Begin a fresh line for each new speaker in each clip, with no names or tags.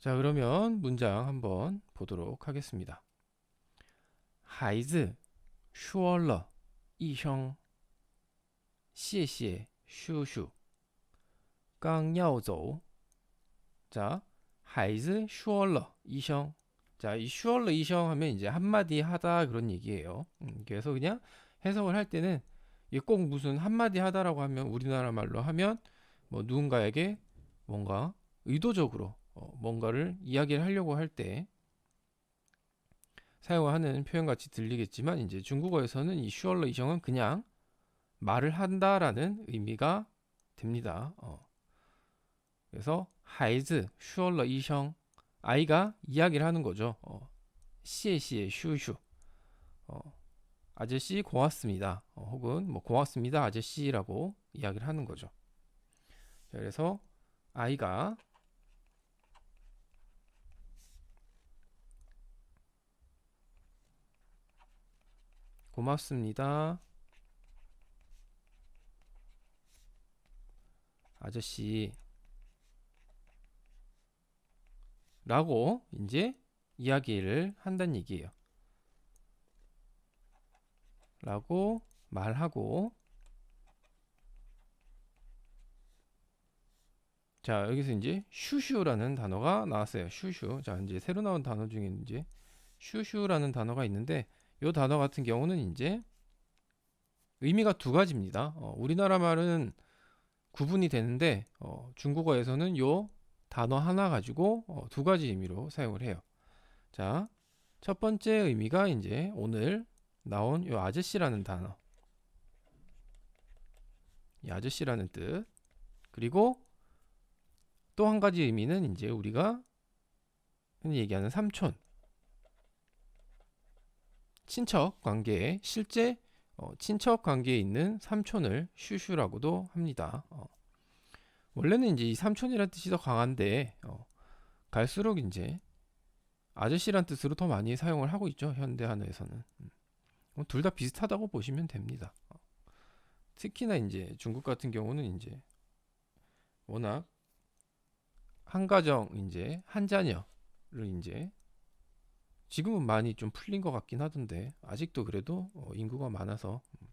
자, 그러면 문장 한번 보도록 하겠습니다. 孩子说了一声谢谢叔叔刚要走 자, 孩子说了一声 자, 이 说了一声 하면 이제 한마디 하다 그런 얘기예요. 음, 그래서 그냥 해석을 할 때는 이게 꼭 무슨 한마디 하다라고 하면 우리나라 말로 하면 뭐 누군가에게 뭔가 의도적으로 어, 뭔가를 이야기를 하려고 할 때 사용하는 표현 같이 들리겠지만 이제 중국어에서는 이 슈얼러 이정은 그냥 말을 한다라는 의미가 됩니다. 어. 그래서 하이즈 슈얼러 이정 아이가 이야기를 하는 거죠. 어. 시에시에 슈슈 어. 아저씨 고맙습니다. 어, 혹은 뭐 고맙습니다 아저씨라고 이야기를 하는 거죠. 자, 그래서 아이가 고맙습니다. 아저씨. 라고 이제 이야기를 한다는 얘기예요. 라고 말하고 자, 여기서 이제 슈슈라는 단어가 나왔어요. 슈슈. 자, 이제 새로 나온 단어 중에 이제 슈슈라는 단어가 있는데 이 단어 같은 경우는 이제 의미가 두 가지입니다. 어, 우리나라 말은 구분이 되는데 어, 중국어에서는 이 단어 하나 가지고 어, 두 가지 의미로 사용을 해요. 자, 첫 번째 의미가 이제 오늘 나온 이 아저씨라는 단어. 이 아저씨라는 뜻. 그리고 또 한 가지 의미는 이제 우리가 얘기하는 삼촌. 친척 관계에 실제 어, 친척 관계에 있는 삼촌을 슈슈라고도 합니다. 어. 원래는 이제 이 삼촌이라는 뜻이 더 강한데 어, 갈수록 이제 아저씨란 뜻으로 더 많이 사용을 하고 있죠 현대 한어에서는 음. 둘다 비슷하다고 보시면 됩니다. 어. 특히나 이제 중국 같은 경우는 이제 워낙 한 가정 이제 한 자녀를 이제 지금은 많이 좀 풀린 것 같긴 하던데 아직도 그래도 어, 인구가 많아서. 음.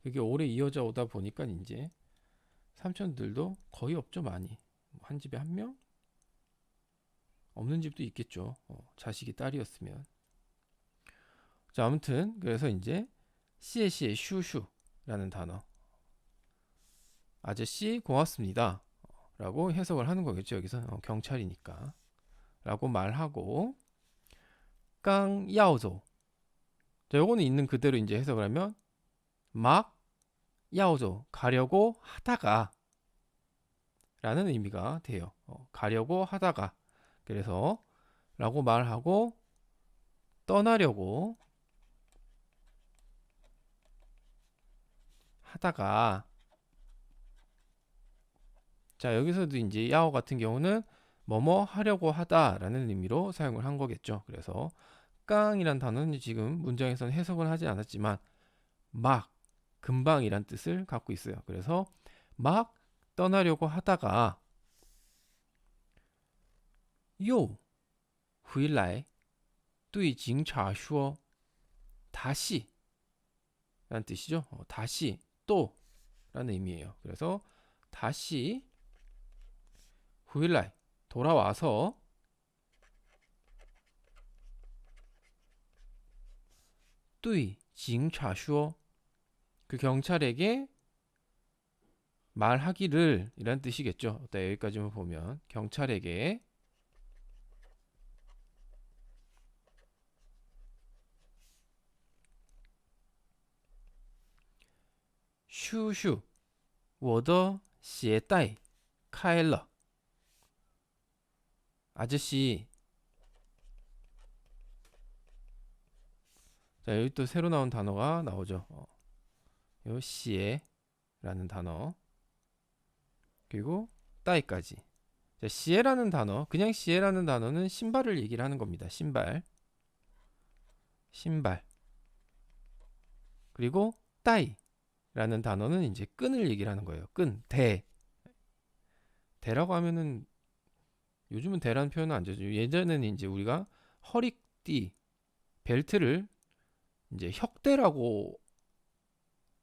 그게 오래 이어져 오다 보니까 이제 삼촌들도 거의 없죠 많이. 뭐한 집에 한 명? 없는 집도 있겠죠. 어, 자식이 딸이었으면. 자 아무튼 그래서 이제 시에시에 슈슈라는 단어. 아저씨 고맙습니다. 라고 해석을 하는 거겠죠 여기서. 어, 경찰이니까. 라고 말하고 깡 야오조. 자 요거는 있는 그대로 이제 해석을 하면 막 야오조. 가려고 하다가 라는 의미가 돼요. 어, 가려고 하다가. 그래서 라고 말하고 떠나려고 하다가 자 여기서도 이제 야오 같은 경우는 뭐뭐 하려고 하다라는 의미로 사용을 한 거겠죠. 그래서 깡이란 단어는 지금 문장에서는 해석을 하지 않았지만 막 금방이란 뜻을 갖고 있어요. 그래서 막 떠나려고 하다가 요 후일라이 뚜이 징차슈어 다시 라는 뜻이죠. 어, 다시 또 라는 의미예요. 그래서 다시 후일라이 돌아와서 뚜이 징차쇼 그 경찰에게 말하기를 이란 뜻이겠죠. 여기까지만 보면. 경찰에게 슈슈 워더 시에 따이 카일러. 아저씨. 자 여기 또 새로 나온 단어가 나오죠. 어. 요 시에 라는 단어. 그리고 따이까지. 자 시에라는 단어. 그냥 시에라는 단어는 신발을 얘기를 하는 겁니다. 신발. 신발. 그리고 따이라는 단어는 이제 끈을 얘기를 하는 거예요. 끈, 대. 대라고 하면은 요즘은 대라는 표현은 안 되죠. 예전에는 이제 우리가 허리띠 벨트를 이제 혁대라고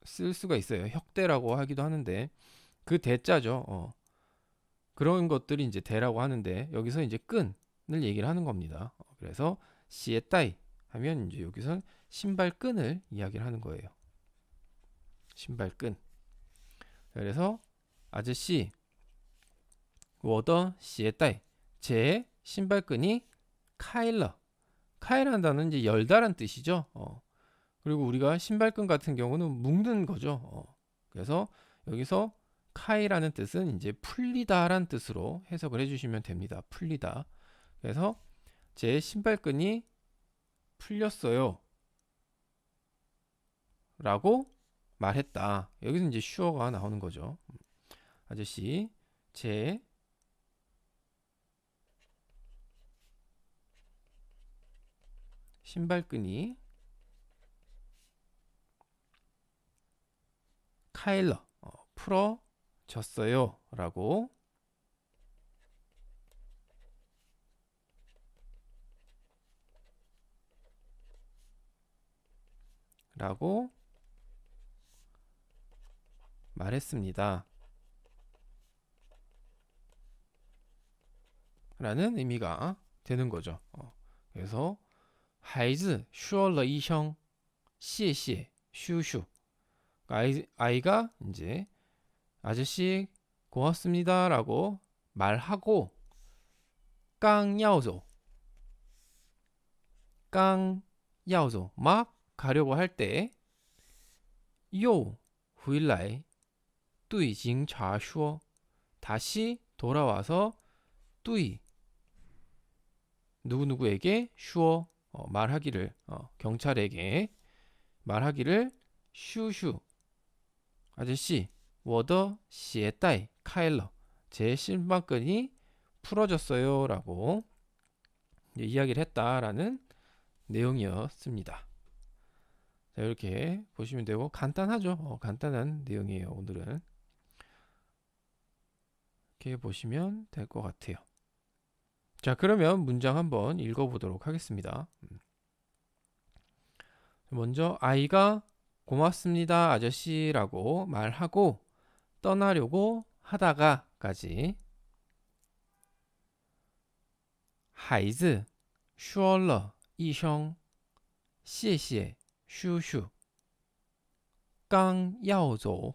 쓸 수가 있어요. 혁대라고 하기도 하는데 그 대자죠. 어. 그런 것들이 이제 대라고 하는데 여기서 이제 끈을 얘기를 하는 겁니다. 어, 그래서 시에따이 하면 이제 여기서 신발 끈을 이야기를 하는 거예요. 신발 끈. 그래서 아저씨, 워더 시에따이 제 신발끈이 카일러. 카일한 단어는 이제 열다란 뜻이죠. 어. 그리고 우리가 신발끈 같은 경우는 묶는 거죠. 어. 그래서 여기서 카이라는 뜻은 이제 풀리다란 뜻으로 해석을 해주시면 됩니다. 풀리다. 그래서 제 신발끈이 풀렸어요. 라고 말했다. 여기서 이제 슈어가 나오는 거죠. 아저씨, 제 신발끈이 카일러 어, 풀어졌어요 라고 라고 말했습니다. 라는 의미가 되는 거죠. 어, 그래서 아이즈 슈얼러 이형 씨에씨에 슈슈 아이, 아이가 이제 아저씨 고맙습니다라고 말하고 깡야오조 깡야오조 막 가려고 할 때 요 후일라이 뚜이 징차슈어 다시 돌아와서 뚜이 누구누구에게 슈어 어, 말하기를 어, 경찰에게 말하기를 슈슈 아저씨 워더 시에따이 카일러 제 신발끈이 풀어졌어요 라고 이야기를 했다라는 내용이었습니다. 자, 이렇게 보시면 되고 간단하죠. 어, 간단한 내용이에요. 오늘은 이렇게 보시면 될 것 같아요. 자, 그러면 문장 한번 읽어보도록 하겠습니다. 음. 먼저 아이가 고맙습니다, 아저씨라고 말하고 떠나려고 하다가까지 孩子说了一声谢谢叔叔刚要走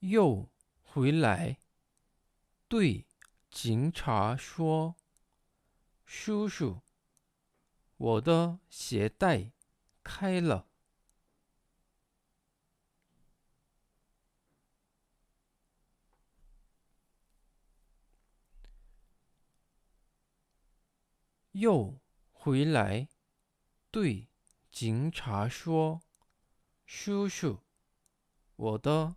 又回来对警察说：“叔叔，我的鞋带开了。”又回来对警察说：“叔叔，我的。”